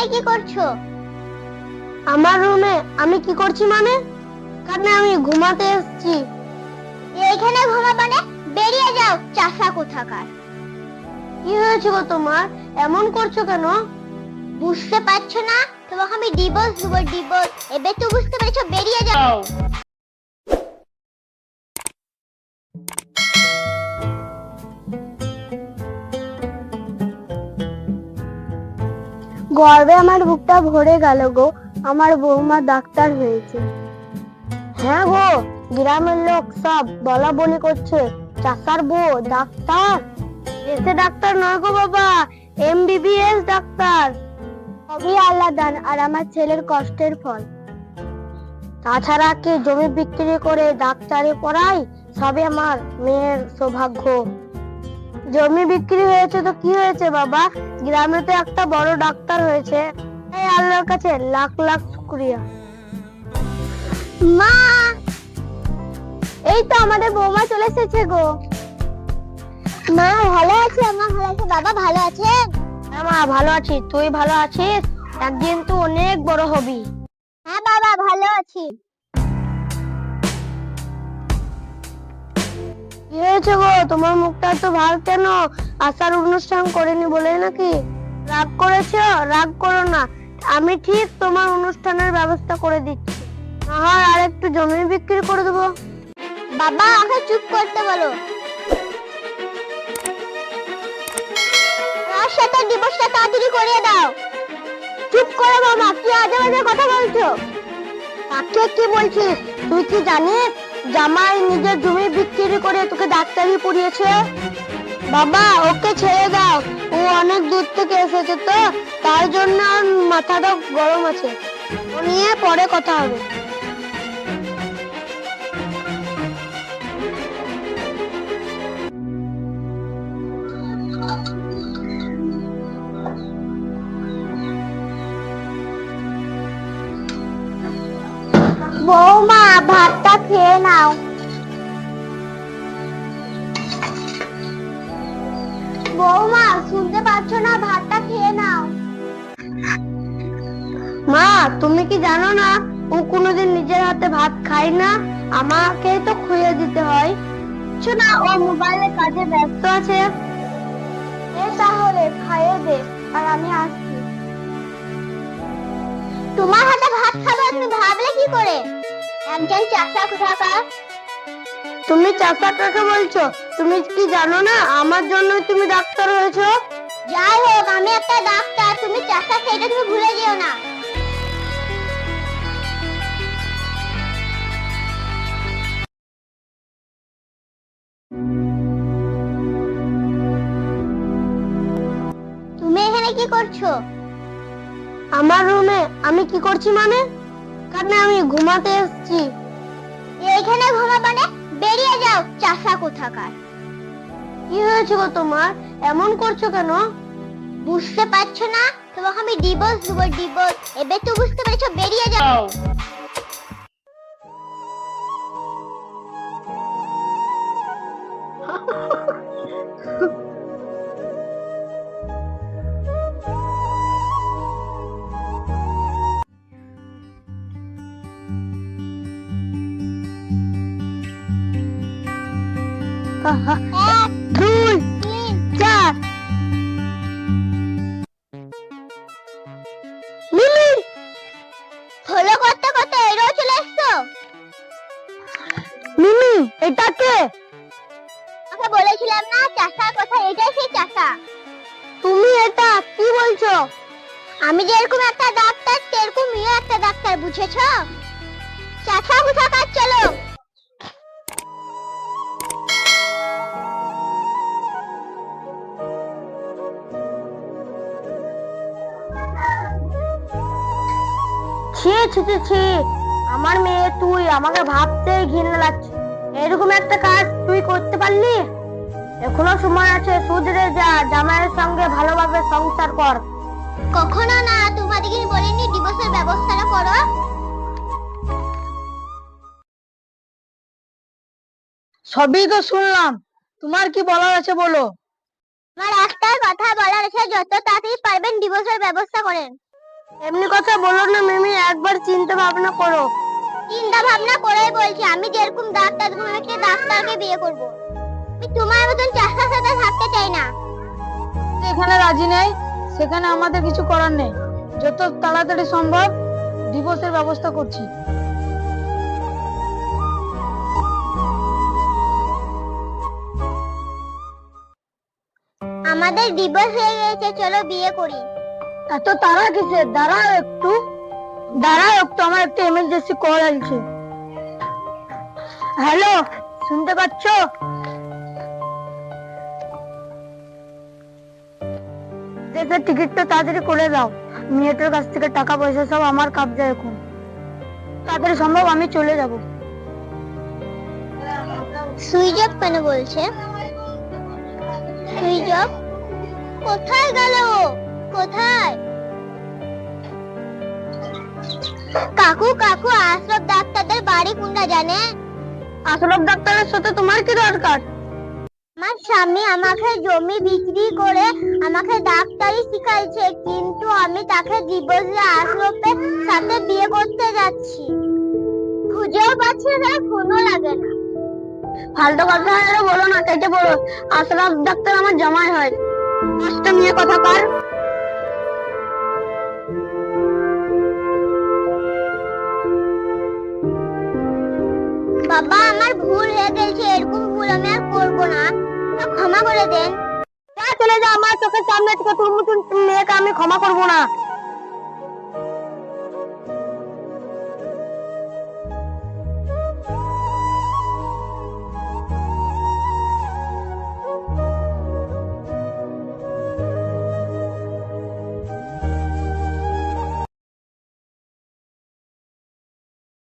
এখানে কি করছ? আমার রুমে আমি কি করছি মানে? কারণ আমি ঘুমাতে এসেছি। এইখানে ঘুমা মানে বেরিয়ে যাও, চাষা কোথাকার। কি হয়েছে গো তোমার? এমন করছ কেন? বুঝতে পারছ না? তোমাকে আমি ডিভোর্স দেবো ডিভোর্স এবার তো বুঝতে পেরেছ, বেরিয়ে যাও। গর্বে আমার বুকটা ভরে গেল গো। আমার বৌমা ডাক্তার হয়েছে। হ্যাঁ গো গ্রামের লোক সব বলা বলি করছে চাষার বউ ডাক্তার। এসে ডাক্তার নয় গো বাবা এমবিবিএস ডাক্তার। সবই আল্লাহ আর আমার ছেলের কষ্টের ফল। তাছাড়া কি জমি বিক্রি করে ডাক্তারে পড়াই সবে আমার মেয়ের সৌভাগ্য? জমি বিক্রি হয়েছে তো কি হয়েছে বাবা? গ্রামে তো একটা বড় ডাক্তার হয়েছে। এই আল্লাহর কাছে লাখ লাখ শুক্রিয়া। মা! এই তো আমাদের বৌমা চলে এসেছে গো। মা, ভালো আছে? মা, ভালো আছে? বাবা, ভালো আছে হ্যাঁ মা, ভালো আছি। তুই ভালো আছিস? একদিন তুই অনেক বড় হবি। হ্যাঁ বাবা, ভালো আছি। কি হয়েছে গো? তোমার মুখটা তো কেন? আসার অনুষ্ঠান করেনি বলে নাকি? রাগ করেছ? রাগ করো না। আমি ঠিক তোমার অনুষ্ঠানের ব্যবস্থা করে দিচ্ছি। আর একটু জমি বিক্রি করে দেবো। বাবা ওকে চুপ করতে বলো। সাথে ডিভোর্সটা তাড়াতাড়ি করিয়ে দাও। চুপ করো বাবা, কি আজে বাজে কথা বলছো? কাকে কি বলছিস? তুই কি জানিস? জামাই নিজের জমি বিক্রি করে তোকে ডাক্তারি পড়িয়েছে? বাবা, ওকে ছেড়ে দাও। ও অনেক দূর থেকে এসেছে তো, তার জন্য মাথাটা গরম আছে। ও নিয়ে পরে কথা হবে। বৌমা ভাতটা খেয়ে নাও বৌমা শুনতে পাচ্ছ না ভাতটা খেয়ে নাও মা তুমি কি জানো না? ও কোনোদিন নিজের হাতে ভাত খায় না? আমাকে তো খুঁয়ে দিতে হয়। বুঝছ না ও মোবাইলে কাজে ব্যস্ত আছে। এ তাহলে খাইয়ে দে আর আমি আসছি। তোমার হাতে ভাত খাবে তুমি ভাবলে কি করে? একজন চাষা কোথাকার তুমি চাষা কাকে বলছো? তুমি কি জানো না? আমার জন্যই তুমি ডাক্তার হয়েছো? যাই হোক আমি একটা ডাক্তার। তুমি চাষা সেটা তুমি ভুলে যেও না। তুমি এখানে কি করছ? আমার রুমে আমি কি করছি মানে? কারণ আমি ঘুমাতে এসেছি। এইখানে ঘুমাবা না বেরিয়ে যাও, চাষা কোথাকার। কি হয়েছে গো তোমার? এমন করছ কেন? বুঝতে পারছ না? তোমাকে আমি ডিভোর্স দেবো ডিভোর্স এবার তো বুঝতে পেরেছ, বেরিয়ে যাও। এক দুই তিন চার। মিলি ফলো করতে করতে এরও চলে এসছো মিমি এটা কে? আমাকে বলেছিলাম না চাষার কথা এটাই সেই চাষা। তুমি এটা কি বলছো? আমি যেরকম একটা ডাক্তার সেরকম ইয়ে একটা ডাক্তার বুঝেছ? চাষা কোথাকার চলো। ছি ছি ছি ছি। আমার মেয়ে তুই আমাকে ভাবতেই ঘৃণা লাগছে। এরকম একটা কাজ তুই করতে পারলি? এখনও সময় আছে সুধরে যা জামাইয়ের সঙ্গে ভালোভাবে সংসার কর। কখনো না তোমাদেরকে বলিনি ডিভোর্সের ব্যবস্থাটা করো। সবই তো শুনলাম। তোমার কি বলার আছে বলো? আমার একটাই কথা বলার আছে যত তাড়াতাড়ি পারবেন ডিভোর্সের ব্যবস্থা করেন। এমনি কথা বলো না মিমি একবার চিন্তা ভাবনা করো। চিন্তা ভাবনা করেই বলছি আমি যেরকম ডাক্তার তুমি একটা ডাক্তারকে বিয়ে করব। আমি তোমার মতন চাষার সাথে থাকতে চাই না। যেখানে রাজি নেই সেখানে আমাদের কিছু করার নেই। যত তাড়াতাড়ি সম্ভব ডিভোর্সের ব্যবস্থা করছি। আমাদের ডিভোর্স হয়ে গেছে চলো বিয়ে করি। এত তারা কিসের দাঁড়াও একটু। দাঁড়াও একটু, আমার একটা এমার্জেন্সি কল আছে হ্যালো শুনতে পাচ্ছ? দেশের টিকিটটা তাড়াতাড়ি করে দাও। মেয়েটার কাছ থেকে টাকা, পয়সা সব আমার কাবজায় এখন। তাড়াতাড়ি সম্ভব, আমি চলে যাব। সুইচ অফ কেন বলছে? সুইচ কোথায় গেল? কোথায়? কাকু কাকু আশরফ ডাক্তারদের বাড়ি কোনটা জানে? আশরফ ডাক্তারের সাথে তোমার কি দরকার? আমার স্বামী আমাকে জমি বিক্রি করে আমাকে ডাক্তারি শিখাইছে কিন্তু আমি তাকে ডিভোর্সে আশরফের সাথে বিয়ে করতে যাচ্ছি। খুঁজেও পাচ্ছি না ফোনও লাগে না। ফালতু কথা আর বলো না কেটে বলো আশরাফ ডাক্তার আমার জামাই হয়। নষ্ট নিয়ে কথা কার। বাবা, আমার ভুল হয়ে গেছে, এরকম ভুল আমি আর করব না। ক্ষমা করে দেন। চলে যা আমার চোখের সামনে থেকে মতন মেয়েকে আমি ক্ষমা করব না।